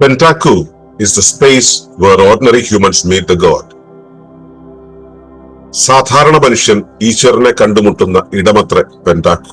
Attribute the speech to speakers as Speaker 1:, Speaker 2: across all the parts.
Speaker 1: Pentaku is the space where ordinary humans meet the God. സാധാരണ മനുഷ്യൻ ഈശ്വരനെ കണ്ടുമുട്ടുന്ന ഇടമത്രേ പെന്റാക്കു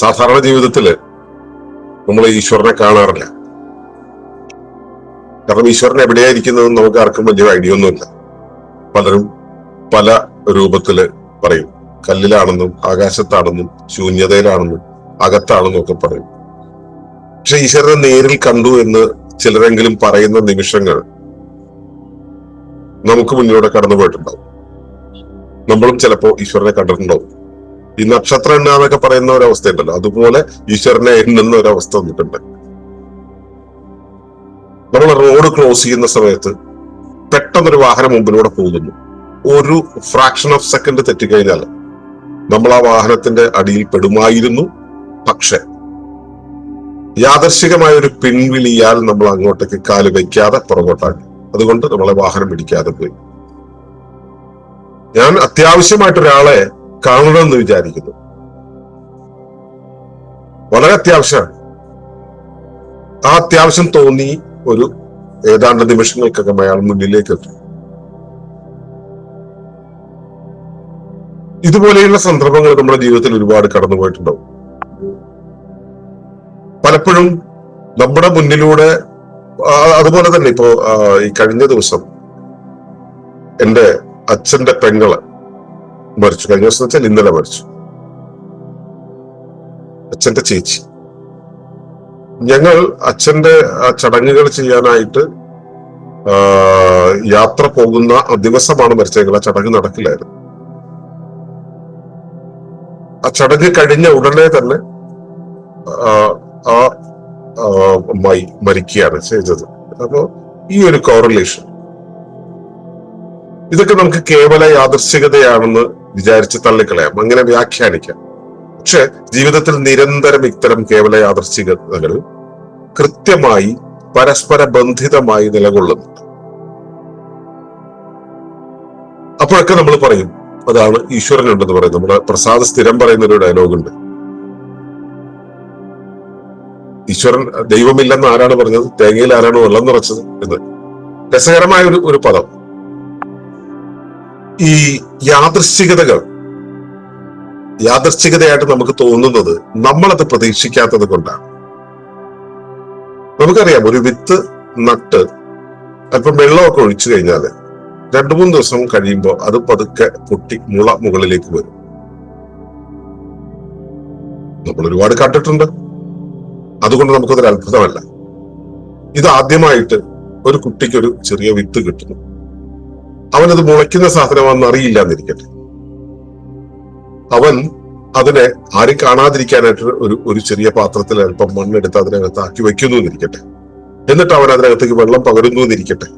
Speaker 1: സാധാരണ ജീവിതത്തിൽ നമ്മൾ ഈശ്വരനെ കാണാറില്ല. കാരണം ഈശ്വരൻ എവിടെയായിരിക്കുന്നതെന്ന് നമുക്ക് ആർക്കും വലിയ ഐഡിയ ഒന്നുമില്ല പലരും പല രൂപത്തിൽ പറയും. കല്ലിലാണെന്നും ആകാശത്താണെന്നും ശൂന്യതയിലാണെന്നും അകത്താണെന്നും ഒക്കെ പറയും. പക്ഷെ ഈശ്വരനെ നേരിൽ കണ്ടു എന്ന് ചിലരെങ്കിലും പറയുന്ന നിമിഷങ്ങൾ നമുക്ക് മുന്നിലൂടെ കടന്നു പോയിട്ടുണ്ടാവും നമ്മളും ചിലപ്പോ ഈശ്വരനെ കണ്ടിട്ടുണ്ടാവും. ഈ നക്ഷത്രം എണ്ണാന്നൊക്കെ പറയുന്ന ഒരു അവസ്ഥയുണ്ടല്ലോ അതുപോലെ ഈശ്വരനെ എണ്ണുന്ന ഒരു അവസ്ഥ വന്നിട്ടുണ്ട്. നമ്മൾ റോഡ് ക്ലോസ് ചെയ്യുന്ന സമയത്ത് പെട്ടെന്നൊരു വാഹനം മുമ്പിലൂടെ പോകുന്നു. ഒരു ഫ്രാക്ഷൻ ഓഫ് സെക്കൻഡ് തെറ്റിക്കഴിഞ്ഞാൽ നമ്മൾ ആ വാഹനത്തിന്റെ അടിയിൽ പെടുമായിരുന്നു. പക്ഷെ യാദർശികമായ ഒരു പിൻവിളിയാൽ നമ്മൾ അങ്ങോട്ടേക്ക് കാൽ വയ്ക്കാതെ പുറകോട്ടാക്കി അതുകൊണ്ട് നമ്മളെ വാഹനം പിടിക്കാതെ പോയി. ഞാൻ അത്യാവശ്യമായിട്ട് ഒരാളെ കാണണമെന്ന് വിചാരിക്കുന്നു. വളരെ അത്യാവശ്യമാണ്. ആ അത്യാവശ്യം തോന്നി ഒരു ഏതാണ്ട് നിമിഷങ്ങൾക്കകം അയാൾ മുന്നിലേക്ക് എത്തും. ഇതുപോലെയുള്ള സന്ദർഭങ്ങൾ നമ്മുടെ ജീവിതത്തിൽ ഒരുപാട് കടന്നു പോയിട്ടുണ്ടാവും. പലപ്പോഴും നമ്മുടെ മുന്നിലൂടെ അതുപോലെ തന്നെ ഇപ്പോ ഈ കഴിഞ്ഞ ദിവസം എന്റെ അച്ഛന്റെ പെങ്ങൾ മരിച്ചു. കഴിഞ്ഞ ദിവസം വെച്ചാൽ ഇന്നലെ മരിച്ചു. അച്ഛന്റെ ചേച്ചി. ഞങ്ങൾ അച്ഛന്റെ ചടങ്ങുകൾ ചെയ്യാനായിട്ട് യാത്ര പോകുന്ന ദിവസമാണ് മരിച്ചെങ്കിൽ ആ ചടങ്ങ് നടക്കില്ലായിരുന്നു. ആ ചടങ്ങ് കഴിഞ്ഞ ഉടനെ തന്നെ ആ, മൈ മരിക്കുകയാണ് ചെയ്തത്. അപ്പോ ഈ ഒരു കോറിലേഷൻ ഇതൊക്കെ നമുക്ക് കേവല യാദൃശ്ചികതയാണെന്ന് വിചാരിച്ച് തള്ളിക്കളയാം. അങ്ങനെ വ്യാഖ്യാനിക്കാം. പക്ഷെ ജീവിതത്തിൽ നിരന്തരം ഇത്തരം കേവല യാദർശികതകൾ കൃത്യമായി പരസ്പര ബന്ധിതമായി നിലകൊള്ളുന്നു. അപ്പോഴൊക്കെ നമ്മൾ പറയും അതാണ് ഈശ്വരനുണ്ടെന്ന് പറയും നമ്മുടെ പ്രസാദ സ്ഥിരം പറയുന്ന ഒരു ഡയലോഗ് ഉണ്ട് ഈശ്വരൻ ദൈവമില്ലെന്ന് ആരാണ് പറഞ്ഞത്? തേങ്ങയിൽ ആരാണ് വെള്ളം നിറച്ചത് എന്ന്. രസകരമായ ഒരു ഒരു പദം. ഈ യാദൃശ്ചികതകൾ യാദൃശ്ചികതയായിട്ട് നമുക്ക് തോന്നുന്നത് നമ്മളത് പ്രതീക്ഷിക്കാത്തത് കൊണ്ടാണ്. നമുക്കറിയാം ഒരു വിത്ത് നട്ട് അല്പം വെള്ളമൊക്കെ ഒഴിച്ചു കഴിഞ്ഞാൽ രണ്ടു മൂന്ന് ദിവസം കഴിയുമ്പോൾ അത് പതുക്കെ പൊട്ടി മുള മുകളിലേക്ക് വരും. നമ്മൾ ഒരുപാട് കണ്ടിട്ടുണ്ട്. അതുകൊണ്ട് നമുക്കതൊരു അത്ഭുതമല്ല ഇത് ആദ്യമായിട്ട് ഒരു കുട്ടിക്ക് ഒരു ചെറിയ വിത്ത് കിട്ടുന്നു. അവനത് മുളയ്ക്കുന്ന സാധനമാണെന്ന് അറിയില്ല എന്നിരിക്കട്ടെ അവൻ അതിനെ ആരും കാണാതിരിക്കാനായിട്ട് ഒരു ഒരു ചെറിയ പാത്രത്തിൽ അല്പം മണ്ണെടുത്ത് അതിനകത്ത് ആക്കി വെക്കുന്നു എന്നിരിക്കട്ടെ എന്നിട്ട് അവൻ അതിനകത്തേക്ക് വെള്ളം പകരുന്നു എന്നിരിക്കട്ടെ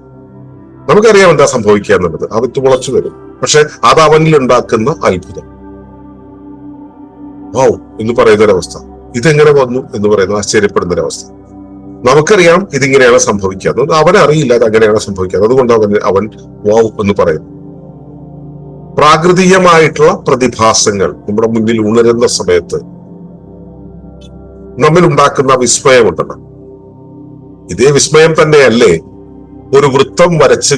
Speaker 1: നമുക്കറിയാം എന്താ സംഭവിക്കുക എന്നുള്ളത്. ആ മുളച്ചു വരും. പക്ഷെ അത് അവനിൽ ഉണ്ടാക്കുന്ന അത്ഭുതം. വൗ എന്ന് പറയുന്ന ഒരവസ്ഥ ഇതെങ്ങനെ വന്നു എന്ന് പറയുന്ന ആശ്ചര്യപ്പെടുന്ന ഒരവസ്ഥ നമുക്കറിയാം ഇതിങ്ങനെയാണ് സംഭവിക്കുക അറിയില്ല അത് അങ്ങനെയാണ് സംഭവിക്കുക അതുകൊണ്ട് അവൻ അവൻ വാവ് എന്ന് പറയുന്നു. പ്രാകൃതികമായിട്ടുള്ള പ്രതിഭാസങ്ങൾ നമ്മുടെ മുന്നിൽ ഉണരുന്ന സമയത്ത് നമ്മൾ ഉണ്ടാക്കുന്ന വിസ്മയമുണ്ടല്ലോ. ഇതേ വിസ്മയം തന്നെയല്ലേ ഒരു വൃത്തം വരച്ച്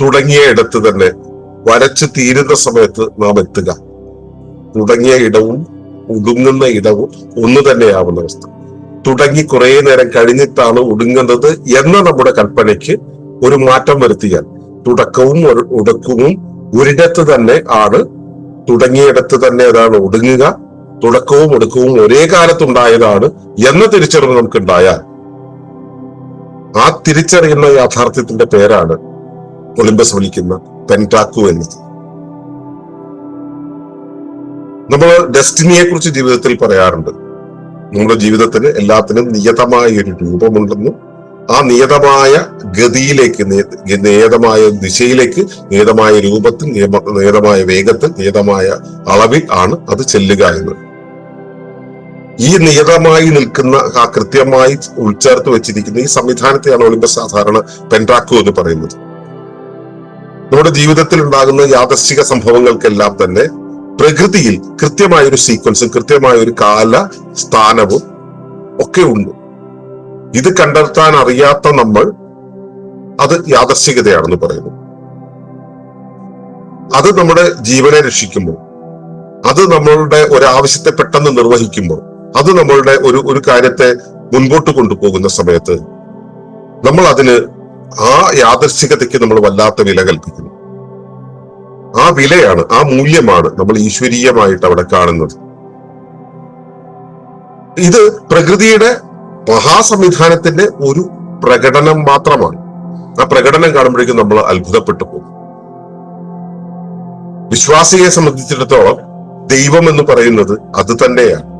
Speaker 1: തുടങ്ങിയ ഇടത്ത് തന്നെ വരച്ച് തീരുന്ന സമയത്ത് നാം എത്തുക. തുടങ്ങിയ ഇടവും ഒടുങ്ങുന്ന ഇടവും ഒന്ന് തന്നെയാവുന്ന അവസ്ഥ. തുടങ്ങി കുറെ നേരം കഴിഞ്ഞിട്ടാണ് ഒടുങ്ങുന്നത് എന്ന നമ്മുടെ കൽപ്പനയ്ക്ക് ഒരു മാറ്റം വരുത്തിയാൽ തുടക്കവും ഒടുക്കവും ഒരിടത്ത് തന്നെ ആണ്. തുടങ്ങിയിടത്ത് തന്നെ അതാണ് ഒടുങ്ങുക തുടക്കവും ഒടുക്കവും ഒരേ കാലത്തുണ്ടായതാണ് എന്ന തിരിച്ചറിവ് നമുക്കുണ്ടായാൽ ആ തിരിച്ചറിയുന്ന യാഥാർത്ഥ്യത്തിന്റെ പേരാണ് ഒളിമ്പസ് വിളിക്കുന്ന പെന്റാക്കു എന്നത്. നമ്മൾ ഡെസ്റ്റിനിയെ കുറിച്ച് ജീവിതത്തിൽ പറയാറുണ്ട്. നമ്മുടെ ജീവിതത്തിന് എല്ലാത്തിനും നിയതമായ ഒരു രൂപമുണ്ടെന്നും ആ നിയതമായ ഗതിയിലേക്ക് നിയതമായ ദിശയിലേക്ക് നിയതമായ രൂപത്തിൽ നിയതമായ വേഗത്തിൽ നിയതമായ അളവിൽ ആണ് അത് ചെല്ലുക എന്ന്. ഈ നിയതമായി നിൽക്കുന്ന ആ കൃത്യമായി ഉൾച്ചേർത്ത് വെച്ചിരിക്കുന്ന ഈ സംവിധാനത്തെയാണ് ഒളിമ്പസ് സാധാരണ പെൻട്രാക്കു എന്ന് പറയുന്നത്. നമ്മുടെ ജീവിതത്തിൽ ഉണ്ടാകുന്ന യാദർശിക സംഭവങ്ങൾക്കെല്ലാം തന്നെ പ്രകൃതിയിൽ കൃത്യമായ ഒരു സീക്വൻസും കൃത്യമായ ഒരു കാല സ്ഥാനവും ഒക്കെ ഉണ്ട്. ഇത് കണ്ടെത്താൻ അറിയാത്ത നമ്മൾ അത് യാദർശികതയാണെന്ന് പറയുന്നു. അത് നമ്മുടെ ജീവനെ രക്ഷിക്കുമ്പോൾ അത് നമ്മളുടെ ഒരാവശ്യത്തെ പെട്ടെന്ന് നിർവഹിക്കുമ്പോൾ അത് നമ്മളുടെ ഒരു ഒരു കാര്യത്തെ മുൻപോട്ട് കൊണ്ടുപോകുന്ന സമയത്ത് നമ്മൾ അതിന് ആ യാദർശികതയ്ക്ക് നമ്മൾ വല്ലാത്ത വില കൽപ്പിക്കുന്നു. ആ വിലയാണ് ആ മൂല്യമാണ് നമ്മൾ ഈശ്വരീയമായിട്ട് അവിടെ കാണുന്നത്. ഇത് പ്രകൃതിയുടെ മഹാസംവിധാനത്തിന്റെ ഒരു പ്രകടനം മാത്രമാണ്. ആ പ്രകടനം കാണുമ്പോഴേക്കും നമ്മൾ അത്ഭുതപ്പെട്ടു പോകും. വിശ്വാസിയെ സംബന്ധിച്ചിടത്തോളം ദൈവം എന്ന് പറയുന്നത് അത് തന്നെയാണ്.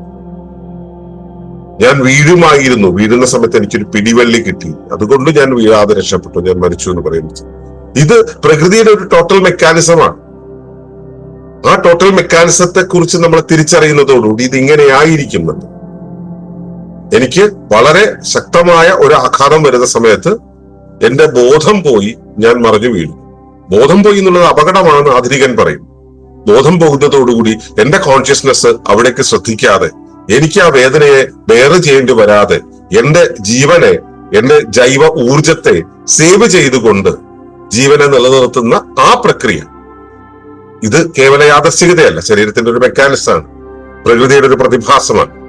Speaker 1: ഞാൻ വീഴുമായിരുന്നു. വീഴുന്ന സമയത്ത് എനിക്കൊരു പിടിവള്ളി കിട്ടി. അതുകൊണ്ട് ഞാൻ വീഴാതെ രക്ഷപ്പെട്ടു. ഞാൻ മരിച്ചു എന്ന് പറയുന്നത്. ഇത് പ്രകൃതിയുടെ ഒരു ടോട്ടൽ മെക്കാനിസമാണ് ആ ടോട്ടൽ മെക്കാനിസത്തെ കുറിച്ച് നമ്മൾ തിരിച്ചറിയുന്നതോടുകൂടി ഇത് ഇങ്ങനെയായിരിക്കുമെന്ന് എനിക്ക് വളരെ ശക്തമായ ഒരു ആഘാതം വരുന്ന സമയത്ത് എന്റെ ബോധം പോയി ഞാൻ മറിഞ്ഞു വീണു. ബോധം പോയി എന്നുള്ളത് അപകടമാണെന്ന് ആധുനികൻ പറയും. ബോധം പോകുന്നതോടുകൂടി എന്റെ കോൺഷ്യസ്നെസ് അവിടേക്ക് ശ്രദ്ധിക്കാതെ എനിക്ക് ആ വേദനയെ വേറെ ചെയ്യേണ്ടി വരാതെ എന്റെ ജീവനെ എന്റെ ജൈവ ഊർജത്തെ സേവ് ചെയ്തുകൊണ്ട് ജീവനെ നിലനിർത്തുന്ന ആ പ്രക്രിയ ഇത് കേവല യാദർശികതയല്ല ശരീരത്തിന്റെ ഒരു മെക്കാനിസമാണ്. പ്രകൃതിയുടെ ഒരു പ്രതിഭാസമാണ്.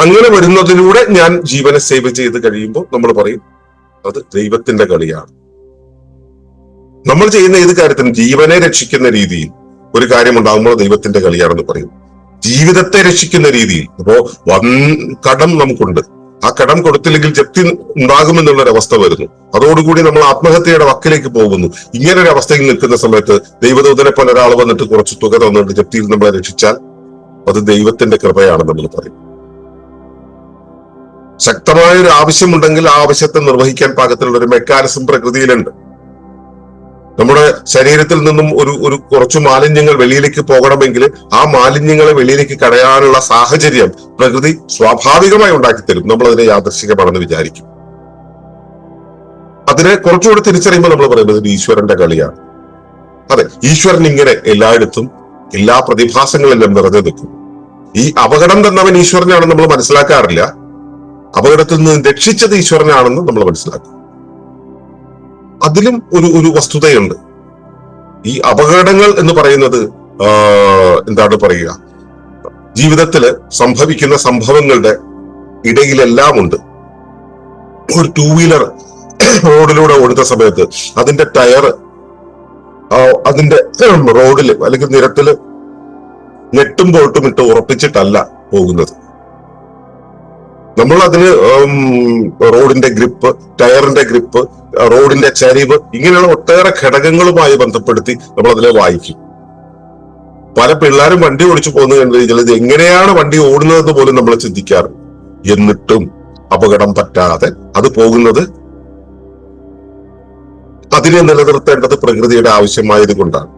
Speaker 1: അങ്ങനെ വരുന്നതിലൂടെ ഞാൻ ജീവനെ സേവ് ചെയ്ത് കഴിയുമ്പോൾ നമ്മൾ പറയും അത് ദൈവത്തിന്റെ കളിയാണ്. നമ്മൾ ചെയ്യുന്ന ഏത് കാര്യത്തിനും ജീവനെ രക്ഷിക്കുന്ന രീതിയിൽ ഒരു കാര്യം ഉണ്ടാകുമ്പോൾ ദൈവത്തിന്റെ കളിയാണെന്ന് പറയും. ജീവിതത്തെ രക്ഷിക്കുന്ന രീതിയിൽ. അപ്പോ വൻ കടം നമുക്കുണ്ട്. ആ കടം കൊടുത്തില്ലെങ്കിൽ ജപ്തി ഉണ്ടാകുമെന്നുള്ള ഒരു അവസ്ഥ വരുന്നു. അതോടുകൂടി നമ്മൾ ആത്മഹത്യയുടെ വക്കിലേക്ക് പോകുന്നു. ഇങ്ങനെ ഒരു അവസ്ഥയിൽ നിൽക്കുന്ന സമയത്ത് ദൈവദൂതനെ പോലെ ഒരാൾ വന്നിട്ട് കുറച്ച് തുക തന്നിട്ട് ജപ്തിയിൽ നമ്മളെ രക്ഷിച്ചാൽ അത് ദൈവത്തിന്റെ കൃപയാണ് നമ്മൾ പറയും. ശക്തമായ ഒരു ആവശ്യമുണ്ടെങ്കിൽ ആ ആവശ്യത്തെ നിർവഹിക്കാൻ പാകത്തിലുള്ള ഒരു മെക്കാനിസം പ്രകൃതിയിലുണ്ട്. നമ്മുടെ ശരീരത്തിൽ നിന്നും ഒരു ഒരു കുറച്ചു മാലിന്യങ്ങൾ വെളിയിലേക്ക് പോകണമെങ്കിൽ ആ മാലിന്യങ്ങളെ വെളിയിലേക്ക് കടയാനുള്ള സാഹചര്യം പ്രകൃതി സ്വാഭാവികമായി ഉണ്ടാക്കി തരും നമ്മൾ അതിനെ യാദർശികമാണെന്ന് വിചാരിക്കും. അതിനെ കുറച്ചുകൂടെ തിരിച്ചറിയുമ്പോൾ നമ്മൾ പറയുന്നത് ഈശ്വരന്റെ കളിയാണ്. അതെ ഈശ്വരൻ ഇങ്ങനെ എല്ലായിടത്തും എല്ലാ പ്രതിഭാസങ്ങളെല്ലാം നിറഞ്ഞു നിൽക്കും. ഈ അപകടം തന്നവൻ ഈശ്വരനാണെന്ന് നമ്മൾ മനസ്സിലാക്കാറില്ല. അപകടത്തിൽ നിന്ന് രക്ഷിച്ചത് ഈശ്വരനാണെന്ന് നമ്മൾ മനസ്സിലാക്കും. അതിലും ഒരു ഒരു വസ്തുതയുണ്ട്. ഈ അപകടങ്ങൾ എന്ന് പറയുന്നത് എന്താണ് പറയുക? ജീവിതത്തിൽ സംഭവിക്കുന്ന സംഭവങ്ങളുടെ ഇടയിലെല്ലാം ഉണ്ട് ഒരു ടൂ വീലർ റോഡിലൂടെ ഓടുന്ന സമയത്ത് അതിന്റെ ടയർ അതിന്റെ റോഡിൽ അല്ലെങ്കിൽ നിരത്തിൽ നെട്ടും പോട്ടും ഇട്ട് ഉറപ്പിച്ചിട്ടല്ല പോകുന്നത്. നമ്മൾ അതിന് റോഡിന്റെ ഗ്രിപ്പ് ടയറിന്റെ ഗ്രിപ്പ് റോഡിന്റെ ചരിവ് ഇങ്ങനെയുള്ള ഒട്ടേറെ ഘടകങ്ങളുമായി ബന്ധപ്പെടുത്തി നമ്മൾ അതിലെ വായിക്കും. പല പിള്ളേരും വണ്ടി ഓടിച്ചു പോകുന്നത് കണ്ടു കഴിഞ്ഞാൽ ഇത് എങ്ങനെയാണ് വണ്ടി ഓടുന്നതെന്ന് പോലും നമ്മൾ ചിന്തിക്കാറ്. എന്നിട്ടും അപകടം പറ്റാതെ അത് പോകുന്നത് അതിനെ നിലനിർത്തേണ്ടത് പ്രകൃതിയുടെ ആവശ്യമായത് കൊണ്ടാണ്.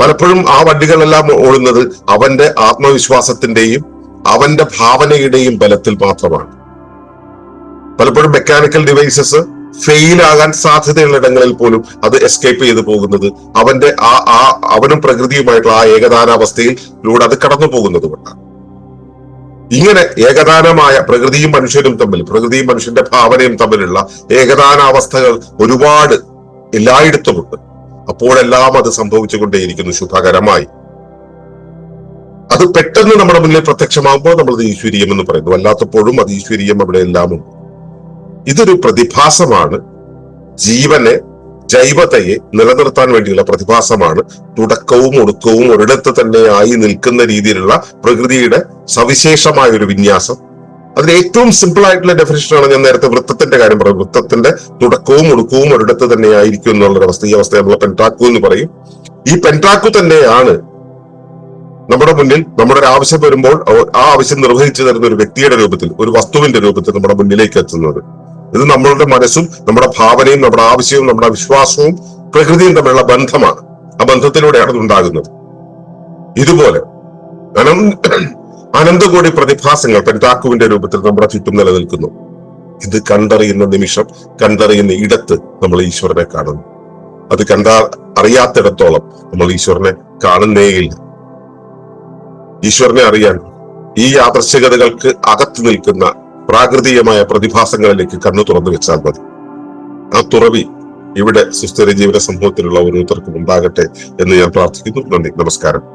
Speaker 1: പലപ്പോഴും ആ വണ്ടികളെല്ലാം ഓടുന്നത് അവന്റെ ആത്മവിശ്വാസത്തിന്റെയും അവന്റെ ഭാവനയുടെയും ബലത്തിൽ മാത്രമാണ്. പലപ്പോഴും മെക്കാനിക്കൽ ഡിവൈസസ് ഫെയിൽ ആകാൻ സാധ്യതയുള്ള ഇടങ്ങളിൽ പോലും അത് എസ്കേപ്പ് ചെയ്തു പോകുന്നത്. അവന്റെ ആ ആ അവനും പ്രകൃതിയുമായിട്ടുള്ള ആ ഏകദാനാവസ്ഥയിലൂടെ അത് കടന്നു പോകുന്നത് കൊണ്ടാണ്. ഇങ്ങനെ ഏകദാനമായ പ്രകൃതിയും മനുഷ്യരും തമ്മിൽ പ്രകൃതിയും മനുഷ്യന്റെ ഭാവനയും തമ്മിലുള്ള ഏകദാനാവസ്ഥകൾ ഒരുപാട് എല്ലായിടത്തുമുണ്ട്. അപ്പോഴെല്ലാം അത് സംഭവിച്ചുകൊണ്ടേയിരിക്കുന്നു ശുഭകരമായി. അത് പെട്ടെന്ന് നമ്മുടെ മുന്നിൽ പ്രത്യക്ഷമാകുമ്പോൾ നമ്മൾ അത് ഈശ്വരീയം എന്ന് പറയുന്നു. അല്ലാത്തപ്പോഴും അത് ഈശ്വരീയം അവിടെ എല്ലാം ഉണ്ട് ഇതൊരു പ്രതിഭാസമാണ്. ജീവനെ ജൈവതയെ നിലനിർത്താൻ വേണ്ടിയുള്ള പ്രതിഭാസമാണ്. തുടക്കവും ഒടുക്കവും ഒരിടത്ത് തന്നെ ആയി നിൽക്കുന്ന രീതിയിലുള്ള പ്രകൃതിയുടെ സവിശേഷമായ ഒരു വിന്യാസം. അതിന് ഏറ്റവും സിമ്പിൾ ആയിട്ടുള്ള ഡെഫിനേഷനാണ് ഞാൻ നേരത്തെ വൃത്തത്തിന്റെ കാര്യം പറയും വൃത്തത്തിന്റെ തുടക്കവും ഒടുക്കവും ഒരിടത്ത് തന്നെ ആയിരിക്കും എന്നുള്ള അവസ്ഥ ഈ അവസ്ഥ നമ്മൾ പെൻട്രാക്കു എന്ന് പറയും. ഈ പെൻട്രാക്കു തന്നെയാണ് നമ്മുടെ മുന്നിൽ നമ്മുടെ ഒരു ആവശ്യം വരുമ്പോൾ ആ ആവശ്യം നിർവഹിച്ചു തരുന്ന ഒരു വ്യക്തിയുടെ രൂപത്തിൽ ഒരു വസ്തുവിന്റെ രൂപത്തിൽ നമ്മുടെ മുന്നിലേക്ക് എത്തുന്നത്. ഇത് നമ്മളുടെ മനസ്സും നമ്മുടെ ഭാവനയും നമ്മുടെ ആവശ്യവും നമ്മുടെ വിശ്വാസവും പ്രകൃതിയും തമ്മിലുള്ള ബന്ധമാണ്. ആ ബന്ധത്തിലൂടെയാണ് ഇതുണ്ടാകുന്നത് ഇതുപോലെ അനന്ത അനന്തകോടി പ്രതിഭാസങ്ങൾ പെന്റാക്കുവിന്റെ രൂപത്തിൽ നമ്മുടെ ചുറ്റും നിലനിൽക്കുന്നു. ഇത് കണ്ടറിയുന്ന നിമിഷം കണ്ടറിയുന്ന ഇടത്ത് നമ്മൾ ഈശ്വരനെ കാണുന്നു. അത് കണ്ടാ അറിയാത്തിടത്തോളം നമ്മൾ ഈശ്വരനെ കാണുന്നേയില്ല ഈശ്വരനെ അറിയാൻ ഈ യാദർശികതകൾക്ക് അകത്ത് നിൽക്കുന്ന പ്രാകൃതികമായ പ്രതിഭാസങ്ങളിലേക്ക് കണ്ണു തുറന്നു വെച്ചാൽ മതി. ആ തുറവി ഇവിടെ സുസ്ഥിര ജീവിത സമൂഹത്തിലുള്ള ഓരോരുത്തർക്കും ഉണ്ടാകട്ടെ എന്ന് ഞാൻ പ്രാർത്ഥിക്കുന്നു. നന്ദി. നമസ്കാരം.